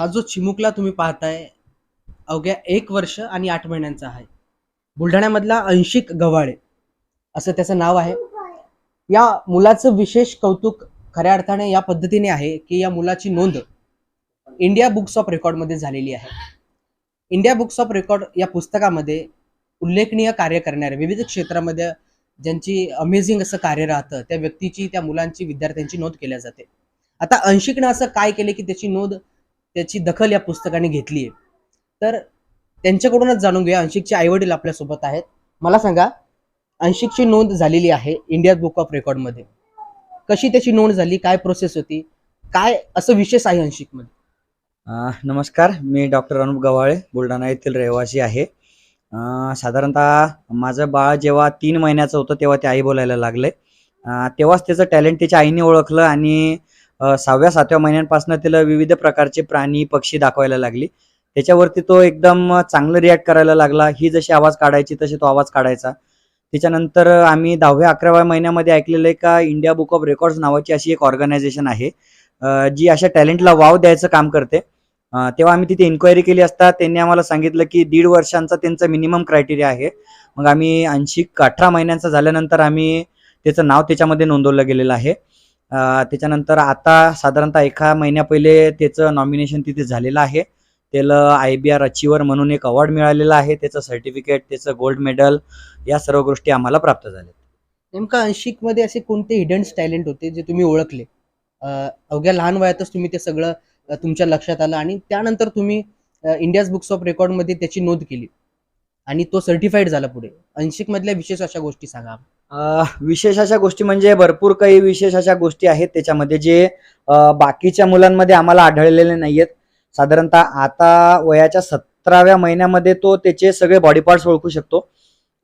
हा जो चिमुकला तुम्ही पाहताय अवघ्या एक वर्ष आणि आठ महिन्यांचा आहे. बुलढाण्यामधला अंशिक गव्हाळे असं त्याचं नाव आहे. या मुलाचं विशेष कौतुक खऱ्या अर्थाने या पद्धतीने आहे की या मुलाची नोंद इंडिया बुक्स ऑफ रेकॉर्डमध्ये झालेली आहे. इंडिया बुक्स ऑफ रेकॉर्ड या पुस्तकामध्ये उल्लेखनीय कार्य करणारे विविध क्षेत्रामध्ये ज्यांची अमेझिंग असं कार्य राहतं त्या व्यक्तीची त्या मुलांची विद्यार्थ्यांची नोंद केल्या जाते. आता अंशिकनं असं काय केले की त्याची नोंद त्याची दखल या पुस्तकाने घेतली आहे तर त्यांच्याकडूनच जाणून घेऊया. अंशिकचे आईवडील आपल्यासोबत आहेत. मला सांगा अंशिकची नोंद झालेली आहे इंडिया बुक ऑफ रेकॉर्डमध्ये. कशी त्याची नोंद झाली? काय प्रोसेस होती? काय असं विशेष आहे अंशिकमध्ये? नमस्कार. मी डॉक्टर अनुप गव्हाळे बुलढाणा येथील रहिवासी आहे. साधारणतः माझं बाळ जेव्हा तीन महिन्याचं होतं तेव्हा ते आई बोलायला लागले. तेव्हाच त्याचं टॅलेंट त्याच्या आईने ओळखलं आणि सहाव्या सातव्या महिन्यांपासून त्याला विविध प्रकारचे प्राणी पक्षी दाखवायला लागली. त्याच्यावरती तो एकदम चांगलं रिॲक्ट करायला लागला. ही जशी आवाज काढायची तशी तो आवाज काढायचा. त्याच्यानंतर आम्ही दहाव्या अकराव्या महिन्यामध्ये ऐकलेलं आहे का इंडिया बुक ऑफ रेकॉर्ड्स नावाची अशी एक ऑर्गनायझेशन आहे. जी अशा टॅलेंटला वाव द्यायचं काम करते. तेव्हा आम्ही तिथे इन्क्वायरी केली असता त्यांनी आम्हाला सांगितलं की दीड वर्षांचा त्यांचा मिनिमम क्रायटेरिया आहे. मग आम्ही ऐंशी अठरा महिन्यांचा झाल्यानंतर आम्ही त्याचं नाव त्याच्यामध्ये नोंदवलं गेलेलं आहे. त्याच्यानंतर आता साधारणतः एका महिन्या पहिले त्याचं नॉमिनेशन तिथे झालेलं आहे. त्याला आय बी आर अचिव्हर म्हणून एक अवॉर्ड मिळालेला आहे. त्याचं सर्टिफिकेट त्याचं गोल्ड मेडल या सर्व गोष्टी आम्हाला प्राप्त झाल्या नेमका अंशिकमध्ये असे कोणते हिडन टॅलेंट होते जे तुम्ही ओळखले? अवघ्या लहान वयातच तुम्ही ते सगळं तुमच्या लक्षात आलं आणि त्यानंतर तुम्ही इंडियाज बुक्स ऑफ रेकॉर्डमध्ये त्याची नोंद केली आणि तो सर्टिफाईड झाला पुढे. अंशिक मधल्या विशेष अशा गोष्टी सांगा. विशेष अशा गोष्टी म्हणजे भरपूर काही विशेष अशा गोष्टी आहेत त्याच्यामध्ये जे बाकीच्या मुलांमध्ये आम्हाला आढळलेले नाहीयेत. साधारणतः आता वयाच्या सतराव्या महिन्यामध्ये तो त्याचे सगळे बॉडी पार्ट्स ओळखू शकतो.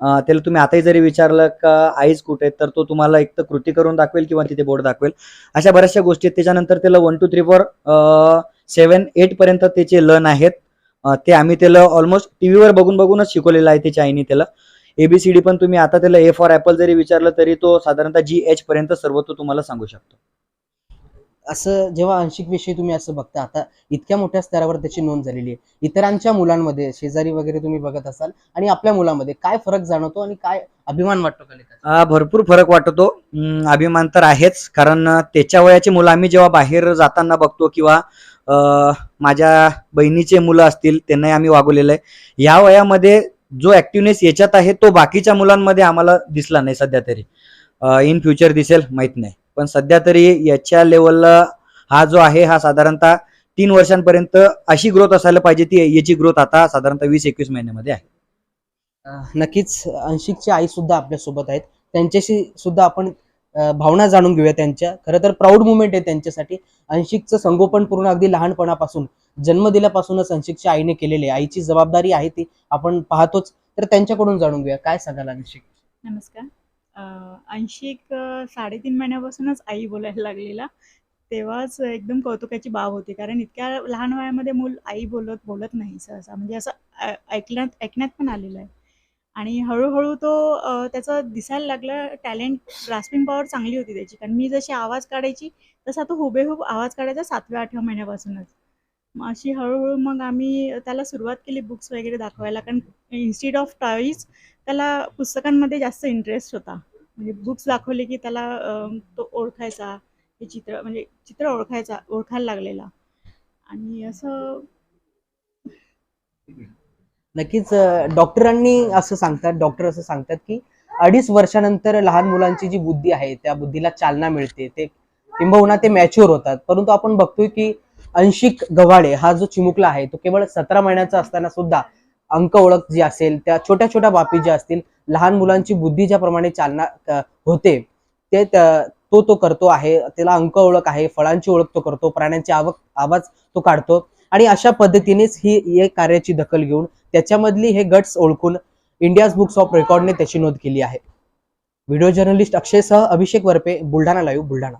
त्याला तुम्ही आताही जरी विचारलं का आईज कुठे तर तो तुम्हाला एक तर कृती करून दाखवेल किंवा तिथे बोर्ड दाखवेल. अशा बऱ्याचशा गोष्टी आहेत. त्याच्यानंतर त्याला one two three four seven eight पर्यंत त्याचे लन आहेत. ते आम्ही त्याला ऑलमोस्ट टीव्हीवर बघून बघूनच शिकवलेलं आहे त्याच्या आईने त्याला. एबीसीडी पण तुम्ही आता त्याला ए फॉर ऍपल जरी विचारलं तरी तो साधारणतः जी एच पर्यंत सर्व तो तुम्हाला सांगू शकतो. असं जेव्हा अंशिक विषयी तुम्ही असं बघता आता इतक्या मोठ्या स्तरावर त्याची नोंद झालेली आहे. इतरांच्या मुलांमध्ये शेजारी वगैरे तुम्ही बघत असाल आणि आपल्या मुलामध्ये काय फरक जाणवतो आणि काय अभिमान वाटतो का भरपूर फरक वाटतो. अभिमान तर आहेच कारण त्याच्या वयाची मुलं आम्ही जेव्हा बाहेर जाताना बघतो किंवा माझ्या बहिणीचे मुलं असतील त्यांनाही आम्ही वागवलेलं आहे. या वयामध्ये जो ऍक्टिव्हनेस याच्यात आहे तो बाकीच्या मुलांमध्ये आम्हाला दिसला नाही सध्या तरी. इन फ्युचर दिसेल माहीत नाही. पण सध्या तरी याच्या लेवलला हा जो आहे हा साधारणतः तीन वर्षांपर्यंत अशी ग्रोथ असायला पाहिजे ती याची ग्रोथ आता साधारणतः वीस एकवीस महिन्यामध्ये आहे. नक्कीच अंशिकची आई सुद्धा आपल्यासोबत आहेत. त्यांच्याशी सुद्धा आपण भावना जाणून घेऊया त्यांच्या. खरं तर प्राऊड मुवमेंट आहे त्यांच्यासाठी. अंशिकचं संगोपन पूर्ण अगदी लहानपणापासून जन्म दिल्यापासूनच अंशिकच्या आईने केलेली. आईची जबाबदारी आहे ती. आपण पाहतोच. तर त्यांच्याकडून जाणून घेऊया. काय सांगाल अंशिक? नमस्कार. अंशिक साडेतीन महिन्यापासूनच आई बोलायला लागलेला. तेव्हाच एकदम कौतुकाची बाब होती. कारण इतक्या लहान वयामध्ये मूल आई बोलत बोलत नाही सहसा. म्हणजे असं ऐकण्यात ऐकण्यात पण आलेलं आहे. आणि हळूहळू तो त्याचं दिसायला लागलं टॅलेंट ग्रास्पिंग पॉवर चांगली होती त्याची. कारण मी जशी आवाज काढायची तसा तो हुबेहूब आवाज काढायचा सातव्या आठव्या महिन्यापासूनच. मग अशी हळूहळू मग आम्ही त्याला सुरुवात केली बुक्स वगैरे दाखवायला. कारण इन्स्टिट्यूट ऑफ टॉईज त्याला पुस्तकांमध्ये जास्त इंटरेस्ट होता. म्हणजे बुक्स दाखवले की त्याला तो ओळखायचा हे चित्र म्हणजे चित्र ओळखायचा ओळखायला लागलेला. आणि असं नक्कीच डॉक्टरांनी असं सांगतात डॉक्टर असं सांगतात की अडीच वर्षानंतर लहान मुलांची जी बुद्धी आहे त्या बुद्धीला चालना मिळते. ते किंबहुना ते मॅच्युअर होतात. परंतु आपण बघतोय की अंशिक गव्हाळे हा जो चिमुकला आहे तो केवळ सतरा महिन्याचा असताना सुद्धा अंक ओळख जी असेल त्या छोट्या छोट्या बाबी ज्या असतील लहान मुलांची बुद्धी ज्याप्रमाणे चालना होते ते तो तो करतो आहे त्याला अंक ओळख आहे फळांची ओळख तो करतो प्राण्यांची आवक आवाज तो काढतो. आणि अशा पद्धतीनेच ही कार्याची दखल घेऊन त्याच्यामधली हे गट्स ओळखून इंडियाज बुक्स ऑफ रेकॉर्डने त्याची नोंद केली आहे. व्हिडिओ जर्नलिस्ट अक्षयसह अभिषेक वरपे बुलढाणा लाईव्ह बुलढाणा.